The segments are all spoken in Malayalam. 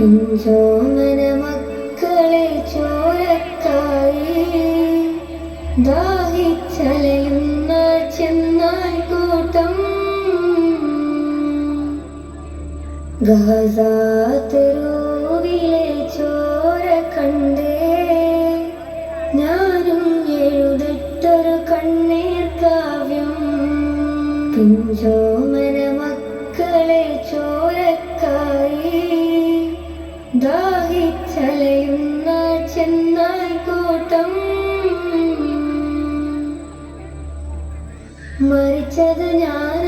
പിഞ്ചോമന മക്കളെ ചോരക്കായി ദാഹിച്ചലയുന്ന ചെന്നാൽ കൂട്ടം ഗാസാത്തരൂവിലെ ചോര കണ്ടേ. ഞാനും എഴുതിട്ടൊരു കണ്ണീർ കാവ്യം. പിഞ്ചോമന മക്കളെ ദാഹിച്ചലയുന്ന ചെന്നായി കൂട്ടം. മരിച്ചത് ഞാനല്ല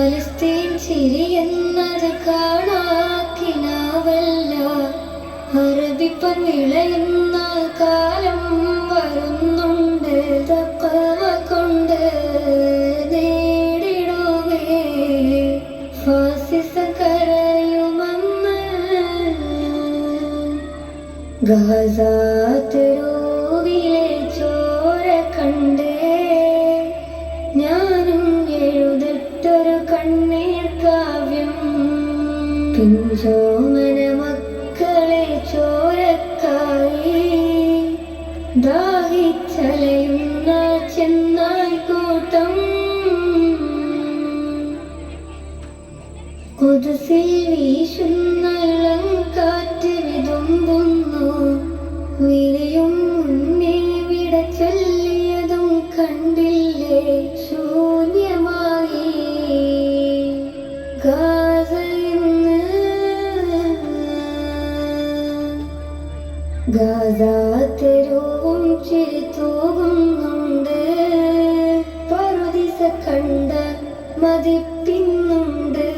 ഫലസ്തീൻ ചിരി എന്നത് കാണാക്കിനാവല്ല. അറബിപ്പൻ വിളയുന്ന കാലം വരുന്നുണ്ട്. തക്കവ കൊണ്ട് നേടിടുവേ. ഫാസിസ കരയുമെന്ന് ചോര കണ്ടേ പിഞ്ചോമന മക്കളെ ചോരക്കായി ദാഹിച്ചലയുന്ന ചെന്നായി കൂട്ടം. കുതിസിൽ വീശുന്ന കാറ്റ് വിതുമ്പുന്നു. വിളിയും മുന്നേ വിട ചൊല്ലിയതും കണ്ടില്ലേ? ശൂന്യമായി. ഗാസ ഗാസ തെരുവും ചിരി തൂകുന്നുണ്ട് പറുദിസ കണ്ട മതിപ്പിന്നുണ്ട്.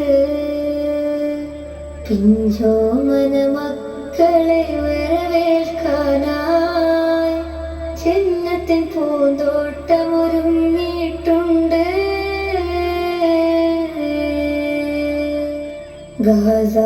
പിഞ്ചോ മനമക്കളെ വരവേൽക്കാനായി ചെന്നത്തിൻ പൂന്തോട്ടമൊരുങ്ങിയിട്ടുണ്ട്. ഗാസ